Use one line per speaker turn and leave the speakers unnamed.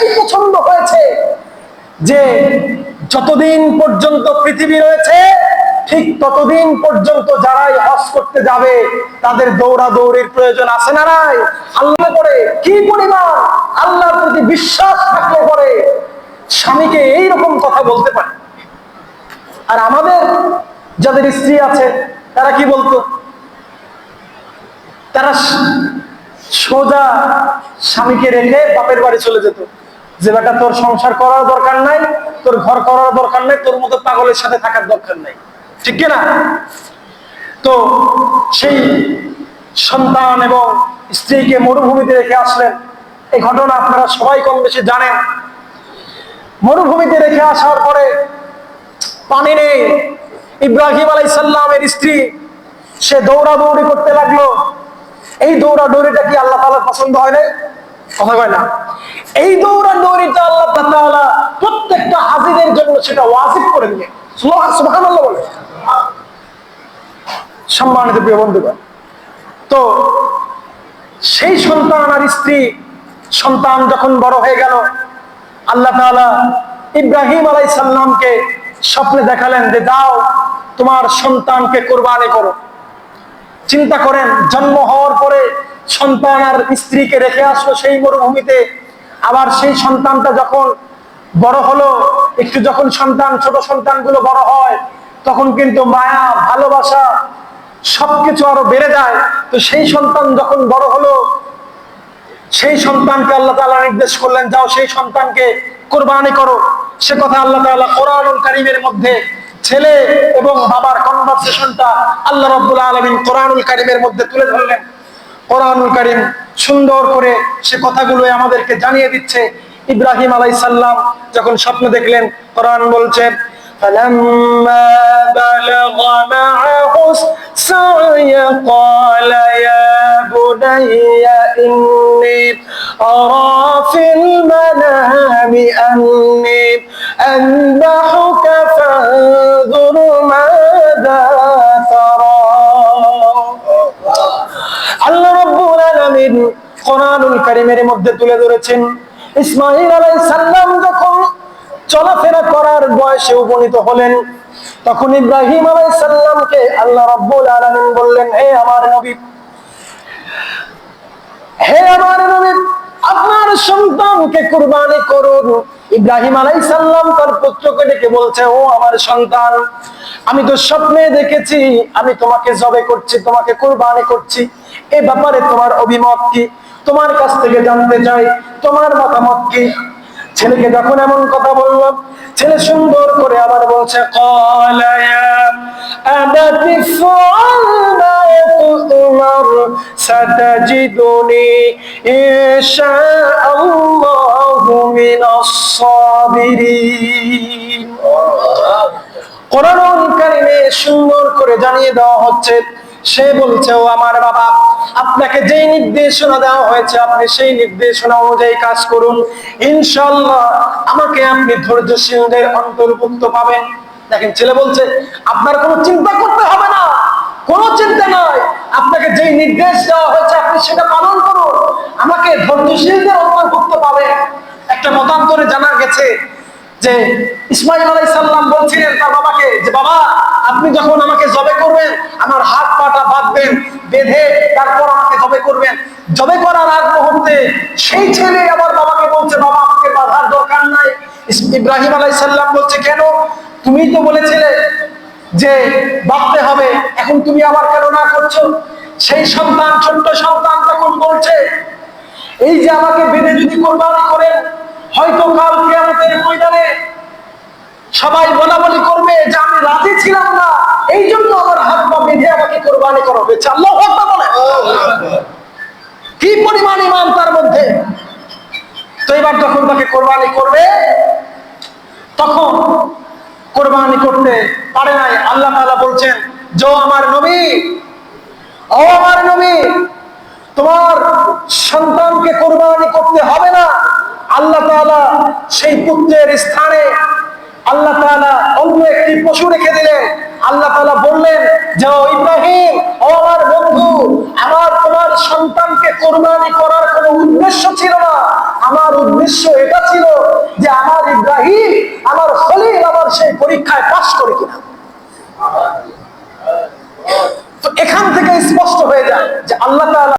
এতটাই পছন্দ হয়েছে যে যতদিন পর্যন্ত পৃথিবী রয়েছে, ঠিক ততদিন পর্যন্ত যারাই হজ করতে যাবে, তাদের দৌড়া দৌড়ির প্রয়োজন আছে না নাই? আল্লাহ করে কি পরিমাণ আল্লাহর প্রতি বিশ্বাস থাকলে পরে স্বামীকে এইরকম কথা বলতে পারে? আর আমাদের যাদের স্ত্রী আছে, তারা কি বলতো? তারা সোজা স্বামীকে রেখে বাপের বাড়ি চলে যেত। যে বেটা, তোর সংসার করার দরকার নাই, তোর ঘর করার দরকার নাই, তোর মতো পাগলের সাথে থাকার দরকার নাই। ঠিক কিনা? তো সেই সন্তান এবং স্ত্রীকে মরুভূমিতে রেখে আসলেন। এই ঘটনা আপনারা সবাই কম বেশি জানেন। মরুভূমিতে রেখে আসার পরে পানি নেই। ইব্রাহিম আলাই সাল্লামের স্ত্রী, সে দৌড়াদৌড়ি করতে লাগল। এই দৌড়াদৌড়িটা কি আল্লাহ তালার পছন্দ হয় নাই? কথা কয় না? এই দৌড়াদৌড়িটা আল্লাহ তাআলা প্রত্যেকটা হাজিদের জন্য সেটা ওয়াজিব করে দিলে সুবহানাল্লাহ বলে। সম্মানিত প্রিয় বন্ধুগণ, তো সেই সন্তান আর স্ত্রী, সন্তান যখন বড় হয়ে গেল, আল্লাহ তাআলা ইব্রাহিম আলাই সাল্লামকে স্বপ্নে দেখালেন যে যাও তোমার সন্তানকে কোরবানি করো। চিন্তা করেন, জন্ম হওয়ার পরে সন্তান আর স্ত্রীকে রেখে আসলো সেই মরুভূমিতে। আবার সেই সন্তানটা যখন বড় হলো, একটু যখন সন্তান, ছোট সন্তানগুলো বড় হয়, তখন কিন্তু মায়া, ভালোবাসা সবকিছু আরও বেড়ে যায়। তো সেই সন্তান যখন বড় হলো, সেই সন্তানকে আল্লাহ তালা নির্দেশ করলেন, যাও সেই সন্তানকে কোরবানি করো। সে কথা আল্লাহ তাআলা কোরআনুল কারিমের মধ্যে ছেলে এবং বাবার কনভারসেশনটা আল্লাহ রাব্বুল আলামিন কোরআনুল কারিমের মধ্যে তুলে ধরলেন। কোরআনুল কারীম সুন্দর করে সে কথাগুলো আমাদেরকে জানিয়ে দিচ্ছে ইব্রাহিম আলাইহিস সালাম যখন স্বপ্ন দেখলেন কোরআন বলছেন فلما بلغ معه السعي قال يا بني إني أرى في المنام أني أذبحك কারীমের মধ্যে তুলে ধরেছেন। ইসমাঈল আলাইহিস সালাম যখন চলাফেরা করার বয়সে উপনীত হলেন, তখন ইব্রাহিম আলাইহিস সালামকে আল্লাহ রাব্বুল আলামিন বললেন, হে আমার নবী, হে আমার নবী, আপনার সন্তানকে কুরবানি করুন। ইব্রাহিম আলাইহিস সালাম তার পুত্রকে ডেকে বলছে, ও আমার সন্তান আমি তো স্বপ্নে দেখেছি আমি তোমাকে জবে করছি তোমাকে কোরবানি করছি। এ ব্যাপারে তোমার অভিমত কি? তোমার কাছ থেকে জানতে চাই তোমার মতামত কি? ছেলেকে যখন এমন কথা বলল ছেলে সুন্দর করে আবার বলছে কোরআন সুন্দর করে জানিয়ে দেওয়া হচ্ছে। সে বলছে, ও আমার বাবা, আপনাকে যেই নির্দেশনা দেওয়া হয়েছে, আপনি সেই নির্দেশনা অনুযায়ী কাজ করুন। ইনশাল্লাহ আমাকে আপনি ধৈর্যশীলদের অন্তর্ভুক্ত পাবেন। দেখেন, ছেলে বলছে, আপনার কোনো চিন্তা করতে হবে না, কোনো চিন্তা নয় আপনাকে যেই নির্দেশ দেওয়া হয়েছে, আপনি সেটা পালন করুন। আমাকে ধৈর্যশীলদের অন্তর্ভুক্ত পাবেন। একটা মতান্তরে জানা গেছে যে ইসমাইল আলাই সাল্লাম বলছিলেন তার বাবাকে যে, বাবা, আপনি যখন আমাকে জবে করবেন, আমার হাত পাটা বাঁধবেন, বেঁধে তারপর আমাকে জবে করবেন। জবে করার আগ মুহূর্তে সেই ছেলে আমার বাবাকে বলছে, বাবা, আমাকে বাধার দরকার নাই। ইব্রাহিম আলাই সাল্লাম বলছে, কেন? তুমি তো বলেছিলে যে বাঁধতে হবে, এখন তুমি আবার কেন না করছ? সেই সন্তান, ছোট্ট সন্তান তখন বলছে, এই যে আমাকে বেঁধে যদি কোরবানি করেন, হয়তো কাল কেয়ামতের ময়দানে সবাই বলা বলি করবে যে আমি রাজি ছিলাম না। এই জন্য আমার হাত পা বেঁধে আমাকে কোরবানি করা হয়েছে। আল্লাহ বলে। কি পরিমাণ ইমান তার মধ্যে? তো এবার যখন তাকে কোরবানি করবে, তখন কোরবানি করতে পারে নাই। আল্লাহ তাআলা বলছেন, যে আমার নবী, ও আমার নবী, তোমার সন্তানকে কোরবানি করতে হবে না। আল্লাহ তাআলা সেই পুত্রের স্থানে আল্লাহ তাআলা অন্য একটি পশু রেখে দিলেন। আল্লাহ তাআলা বললেন যে ও ইব্রাহিম, ও আমার বন্ধু, আমার তোমার সন্তানকে কোরবানি করার কোনো উদ্দেশ্য ছিল না। আমার উদ্দেশ্য এটা ছিল যে আমার ইব্রাহিম, আমার খলিল আমার সেই পরীক্ষায় পাশ করে কিনা। এখান থেকে স্পষ্ট হয়ে যায় যে আল্লাহ তাআলা